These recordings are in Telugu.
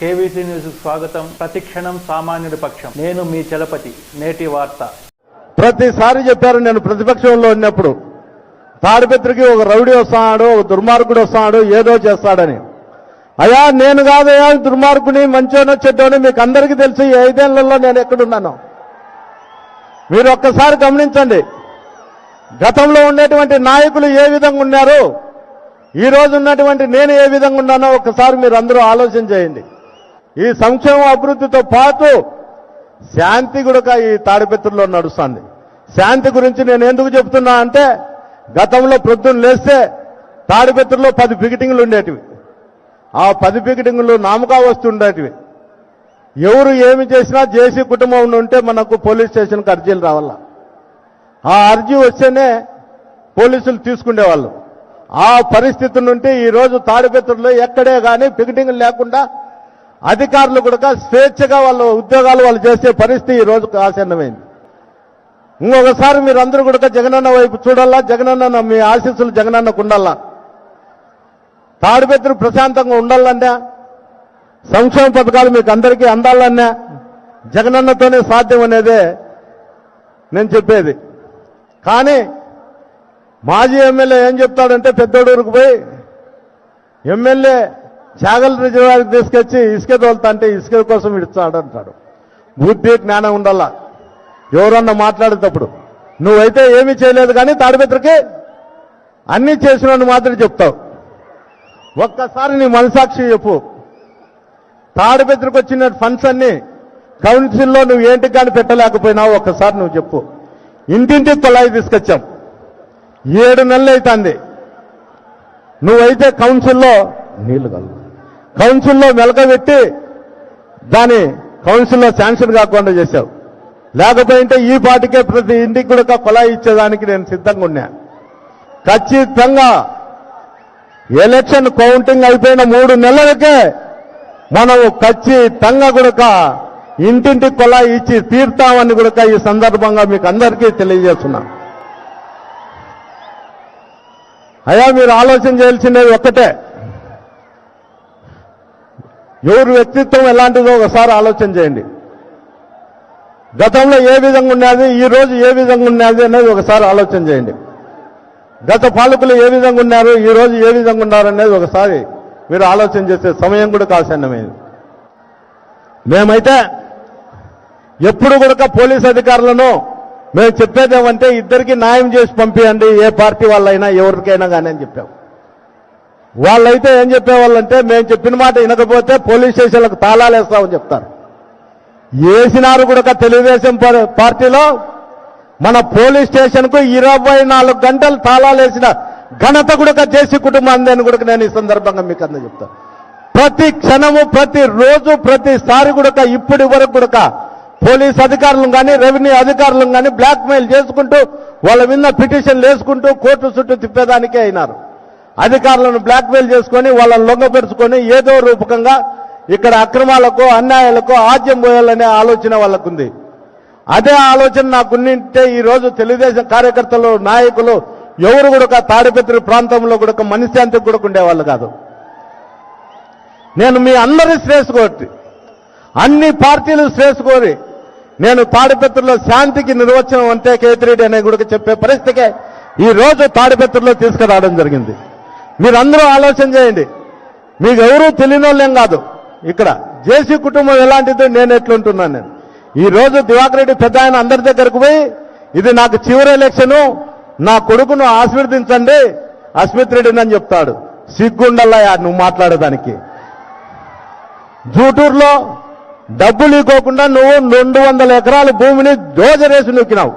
కేవీసీ న్యూస్ స్వాగతం. ప్రతిక్షణం సామాన్యుడి పక్షం. నేను మీ చలపతి. నేటి వార్త. ప్రతిసారి చెప్పారు నేను ప్రతిపక్షంలో ఉన్నప్పుడు. తాడిపత్రికి ఒక రౌడీ వస్తాడు ఒక దుర్మార్గుడు వస్తాడు ఏదో చేస్తాడని. అయ్యా నేను కాదయా దుర్మార్గుని మంచోనో చెడ్డోని మీకు అందరికీ తెలుసు ఐదేళ్ళలో నేను ఎక్కడున్నాను. మీరు ఒక్కసారి గమనించండి. గతంలో ఉండేటువంటి నాయకులు ఏ విధంగా ఉన్నారు? ఈ రోజు ఉన్నటువంటి నేను ఏ విధంగా ఉన్నానో ఒక్కసారి మీరు అందరూ ఆలోచన చేయండి. ఈ సంక్షేమ అభివృద్ధితో పాటు శాంతి కూడా ఈ తాడిపత్రిలో నడుస్తుంది. శాంతి గురించి నేను ఎందుకు చెప్తున్నా అంటే గతంలో ప్రొద్దున లేస్తే తాడిపత్రిలో పది పికెటింగ్లు ఉండేటివి. ఆ పది పికెటింగ్లు నామకా వస్తుండేటివి ఎవరు ఏమి చేసినా జేసీ కుటుంబం ఉంటే మనకు పోలీస్ స్టేషన్కి అర్జీలు రావాల. ఆ అర్జీ వస్తేనే పోలీసులు తీసుకునేవాళ్ళు ఆ పరిస్థితి నుండి ఈ రోజు ఎక్కడే కానీ పికెటింగ్ లేకుండా అధికారులు కూడా స్వేచ్ఛగా వాళ్ళ ఉద్యోగాలు వాళ్ళు చేసే పరిస్థితి ఈ రోజు ఆసన్నమైంది. ఇంకొకసారి మీరు అందరూ కూడా జగనన్న వైపు చూడాలా జగనన్న మీ ఆశీస్సులు జగనన్నకు ఉండాలా? తాడిపెత్తులు ప్రశాంతంగా ఉండాలన్నా సంక్షేమ పథకాలు మీకు అందరికీ అందాలన్నా జగనన్నతోనే సాధ్యం అనేదే నేను చెప్పేది. కానీ మాజీ ఎమ్మెల్యే ఏం చెప్తాడంటే పెద్దోడూరుకు పోయి ఎమ్మెల్యే చేగల రిజర్వాయర్కి తీసుకొచ్చి ఇసుక తోలుతుంటే ఇసుక కోసం ఇడుస్తాడు అంటాడు. బుద్ధి జ్ఞానం ఉండాలా? ఎవరన్నా మాట్లాడేటప్పుడు నువ్వైతే ఏమీ చేయలేదు కానీ తాడిపత్రికి అన్నీ చేసినట్టు మాత్రం చెప్తావు. ఒక్కసారి నీ మనసాక్షి చెప్పు. తాడిపత్రికి వచ్చిన ఫండ్స్ అన్ని కౌన్సిల్లో నువ్వు ఏంటి కానీ పెట్టలేకపోయినావు ఒక్కసారి నువ్వు చెప్పు. ఇంటింటి తొలాయి తీసుకొచ్చాం. ఏడు నెలలు అవుతుంది నువ్వైతే కౌన్సిల్లో నీళ్ళు కలవు. కౌన్సిల్లో మెలకబెట్టి దాని కౌన్సిల్లో శాంక్షన్ కాకుండా చేశావు. లేకపోయింటే ఈ పాటికే ప్రతి ఇంటికి కూడా కొలాయి ఇచ్చేదానికి నేను సిద్ధంగా ఉన్నా. ఖచ్చితంగా ఎలక్షన్ కౌంటింగ్ అయిపోయిన మూడు నెలలకే మనం ఖచ్చితంగా కూడా ఇంటింటి కొలాయి ఇచ్చి తీర్తామని కూడా ఈ సందర్భంగా మీకు అందరికీ తెలియజేస్తున్నా. అయ్యా మీరు ఆలోచన చేయాల్సిందే ఒక్కటే ఎవరి వ్యక్తిత్వం ఎలాంటిదో ఒకసారి ఆలోచన చేయండి. గతంలో ఏ విధంగా ఉన్నది ఈ రోజు ఏ విధంగా ఉన్నది అనేది ఒకసారి ఆలోచన చేయండి. గత పాలకులు ఏ విధంగా ఉన్నారు ఈ రోజు ఏ విధంగా ఉన్నారు అనేది ఒకసారి మీరు ఆలోచన చేసే సమయం కూడా కాసన్నమైంది మేమైతే ఎప్పుడు కూడా పోలీస్ అధికారులను మేము చెప్పేదేమంటే ఇద్దరికి న్యాయం చేసి పంపించండి ఏ పార్టీ వాళ్ళైనా ఎవరికైనా కానీ అని చెప్పాం. వాళ్ళైతే ఏం చెప్పేవాళ్ళంటే మేము చెప్పిన మాట వినకపోతే పోలీస్ స్టేషన్లకు తాళాలు వేస్తామని చెప్తారు. వేసినారు కూడా తెలుగుదేశం పార్టీలో. మన పోలీస్ స్టేషన్కు ఇరవై నాలుగు గంటలు తాళాలు వేసిన ఘనత కూడా చేసి కుటుంబాన్ని కూడా నేను ఈ సందర్భంగా మీకు అందరూ చెప్తాను ప్రతి క్షణము ప్రతి రోజు ప్రతిసారి కూడా ఇప్పటి వరకు కూడా పోలీస్ అధికారులను కానీ రెవెన్యూ అధికారులను కానీ బ్లాక్మెయిల్ చేసుకుంటూ వాళ్ళ మీద పిటిషన్లు వేసుకుంటూ కోర్టు చుట్టూ తిప్పేదానికే అయినారు. అధికారులను బ్లాక్మెయిల్ చేసుకొని వాళ్ళని లొంగపరుచుకొని ఏదో రూపకంగా ఇక్కడ అక్రమాలకు అన్యాయాలకు ఆద్యం పోయాలనే ఆలోచన వాళ్ళకుంది. అదే ఆలోచన నాకున్నింటే ఈ రోజు తెలుగుదేశం కార్యకర్తలు నాయకులు ఎవరు కూడా తాడిపత్రి ప్రాంతంలో కూడా మనశ్శాంతికి కూడా ఉండేవాళ్ళు కాదు. నేను మీ అందరి శ్రేయస్సు కోరి అన్ని పార్టీలు శ్రేయస్సు కోరి నేను తాడిపత్రిలో శాంతికి నిర్వచనం అంటే కేతిరెడ్డి అనే కూడా చెప్పే పరిస్థితికే ఈ రోజు తాడిపత్రిలో తీసుకురావడం జరిగింది. మీరందరూ ఆలోచన చేయండి. మీకు ఎవరూ తెలియని వాళ్ళేం కాదు. ఇక్కడ జేసీ కుటుంబం ఎలాంటిదో నేను ఎట్లుంటున్నాను నేను. ఈ రోజు దివాకర్ రెడ్డి పెద్ద ఆయన అందరి దగ్గరకు పోయి ఇది నాకు చివరి ఎలక్షను నా కొడుకును ఆశీర్వదించండి అస్మిత్ రెడ్డిని అని చెప్తాడు. సిగ్గుండల్లా నువ్వు మాట్లాడేదానికి. జూటూరులో డబ్బులు ఇవ్వకుండా నువ్వు రెండు వందల ఎకరాల భూమిని దోజరేసి నొక్కినావు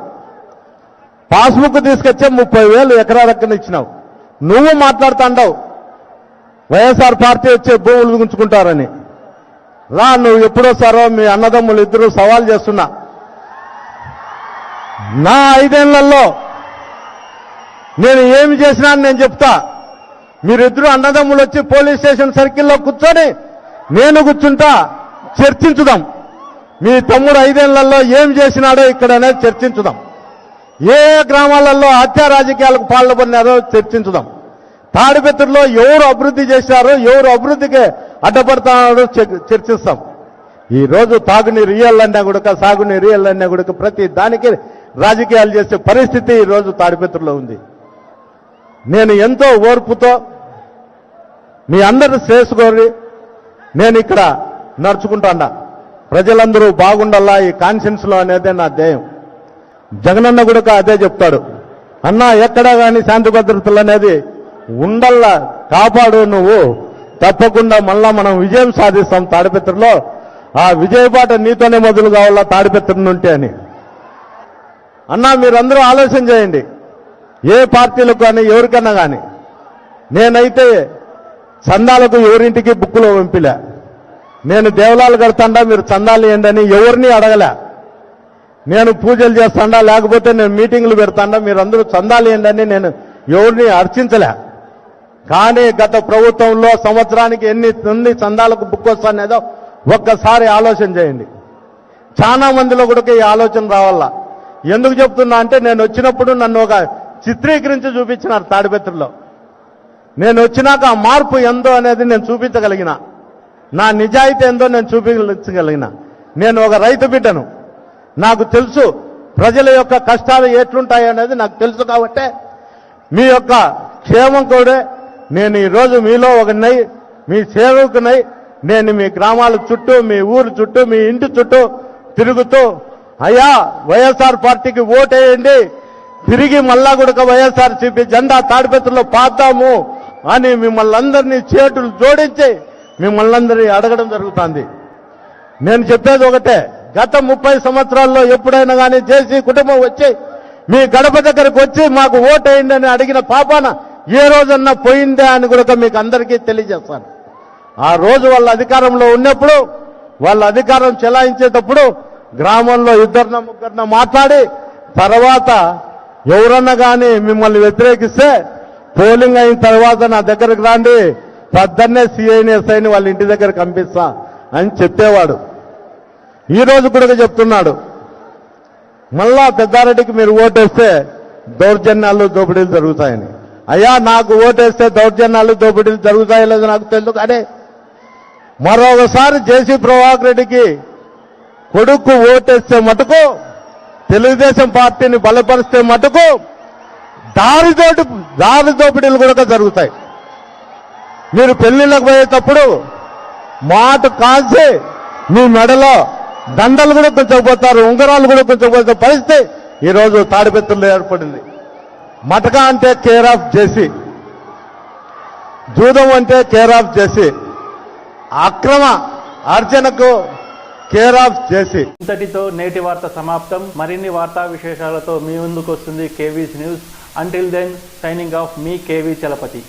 పాస్బుక్ తీసుకొచ్చే ముప్పై వేలు ఎకరాలక్కన ఇచ్చినావు. నువ్వు మాట్లాడుతాండవు. వైఎస్ఆర్ పార్టీ వచ్చే భూములు గుంచుకుంటారని రా నువ్వు ఎప్పుడొస్తారో మీ అన్నదమ్ములు ఇద్దరు సవాల్ చేస్తున్నా. నా ఐదేళ్ళలో నేను ఏమి చేసినా నేను చెప్తా. మీరిద్దరు అన్నదమ్ములు వచ్చి పోలీస్ స్టేషన్ సర్కిల్లో కూర్చొని నేను కూర్చుంటా చర్చించుదాం. మీ తమ్ముడు ఐదేళ్ళలో ఏం చేసినాడో ఇక్కడనే చర్చించుదాం. ఏ గ్రామాలలో హత్యా రాజకీయాలకు పాల్పడినారో చర్చించుదాం. తాడిపత్రిలో ఎవరు అభివృద్ధి చేశారో ఎవరు అభివృద్ధికి అడ్డపడుతున్నారో చర్చిస్తాం. ఈ రోజు తాగునీరు ఇయ్యాలన్నా కూడా సాగునీరు ఇయ్యాలన్నా కూడా ప్రతి దానికి రాజకీయాలు చేసే పరిస్థితి ఈ రోజు తాడిపత్రిలో ఉంది. నేను ఎంతో ఓర్పుతో మీ అందరూ చేసుకోరి నేను ఇక్కడ నడుచుకుంటాడా ప్రజలందరూ బాగుండాలా ఈ కాన్షియన్స్లో అనేదే నా ధ్యేయం. జగనన్న కూడా అదే చెప్తాడు. అన్నా ఎక్కడా కానీ శాంతి భద్రతలు అనేది ఉండల్లా కాపాడు నువ్వు. తప్పకుండా మళ్ళా మనం విజయం సాధిస్తాం తాడిపత్రిలో. ఆ విజయపాట నీతోనే మొదలు కావాలా తాడిపత్రి నుంటే అని. అన్నా మీరందరూ ఆలోచన చేయండి. ఏ పార్టీలకు కానీ ఎవరికన్నా కానీ నేనైతే చందాలకు ఎవరింటికి బుక్కులో పంపిలే. నేను దేవలాలు కడతాండా మీరు చందాలు ఏంటని ఎవరిని అడగలే. నేను పూజలు చేస్తాండా లేకపోతే నేను మీటింగ్లు పెడతాడా మీరందరూ చందాలు ఏంటని నేను ఎవరిని అర్చించలే. కానీ గత ప్రభుత్వంలో సంవత్సరానికి ఎన్ని ఎన్ని చందాలకు బుక్ వస్తానేదో ఒక్కసారి ఆలోచన చేయండి. చాలా మందిలో కూడా ఈ ఆలోచన రావాలా? ఎందుకు చెప్తున్నా అంటే నేను వచ్చినప్పుడు నన్ను ఒక చిత్రీకరించి చూపించినారు తాడిపత్రిలో. నేను వచ్చినాక ఆ మార్పు ఎందో అనేది నేను చూపించగలిగిన. నా నిజాయితీ ఏందో నేను చూపించగలిగిన. నేను ఒక రైతు బిడ్డను. నాకు తెలుసు ప్రజల యొక్క కష్టాలు ఎట్లుంటాయి అనేది నాకు తెలుసు కాబట్టే మీ యొక్క క్షేమం కూడా నేను ఈరోజు మీలో ఒకనై మీ సేవకునై నేను మీ గ్రామాల చుట్టూ మీ ఊరు చుట్టూ మీ ఇంటి చుట్టూ తిరుగుతూ అయ్యా వైఎస్ఆర్ పార్టీకి ఓటేయండి తిరిగి మళ్ళా కూడా వైఎస్ఆర్ సిపి జెండా తాడిపెత్తులో పాతాము అని మిమ్మల్ని అందరినీ చేతులు జోడించి మిమ్మల్ని అందరినీ అడగడం జరుగుతుంది. నేను చెప్పేది ఒకటే గత ముప్పై సంవత్సరాల్లో ఎప్పుడైనా కానీ జేసీ కుటుంబం వచ్చి మీ గడప దగ్గరకు వచ్చి మాకు ఓటేయండి అని అడిగిన పాపాన ఏ రోజన్నా పోయిందే అని కూడా మీకు అందరికీ తెలియజేస్తాను. ఆ రోజు వాళ్ళ అధికారంలో ఉన్నప్పుడు వాళ్ళ అధికారం చెలాయించేటప్పుడు గ్రామంలో ఇద్దరిన ముగ్గురిన మాట్లాడి తర్వాత ఎవరన్నా కానీ మిమ్మల్ని వ్యతిరేకిస్తే పోలింగ్ అయిన తర్వాత నా దగ్గరకు రాండి పద్దన్నే సిఐని ఎస్ఐని వాళ్ళ ఇంటి దగ్గర పంపిస్తా అని చెప్పేవాడు. ఈ రోజు కూడా చెప్తున్నాడు. మళ్ళా పెద్దారెడ్డికి మీరు ఓటేస్తే దౌర్జన్యాలు దోపిడీలు జరుగుతాయని. అయ్యా నాకు ఓటేస్తే దౌర్జన్యాలు దోపిడీలు జరుగుతాయో లేదో నాకు తెలుసు. కానీ మరొకసారి జేసీ ప్రభాకర్ రెడ్డికి కొడుకు ఓటేస్తే మటుకు తెలుగుదేశం పార్టీని బలపరిస్తే మటుకు దారితోటి దారి దోపిడీలు కూడా జరుగుతాయి. మీరు పెళ్ళిళ్ళకు పోయేటప్పుడు మాట కాల్చి మీ మెడలో దండలు కూడా కొంచెం ఉంగరాలు కూడా కొంచెం పరిస్థితి ఈరోజు తాడిపెత్తుల్లో ఏర్పడింది. మటక అంటే కేర్ ఆఫ్ జేసీ జూదం అంటే కేర్ ఆఫ్ జేసీ అక్రమ అర్జనకు కేర్ ఆఫ్ జేసీ ఇంతటితో నేటి వార్త సమాప్తం. మరిన్ని వార్తా విశేషాలతో మీ ముందుకు వస్తుంది KVs news until then signing off మీ కేవీ చలపతి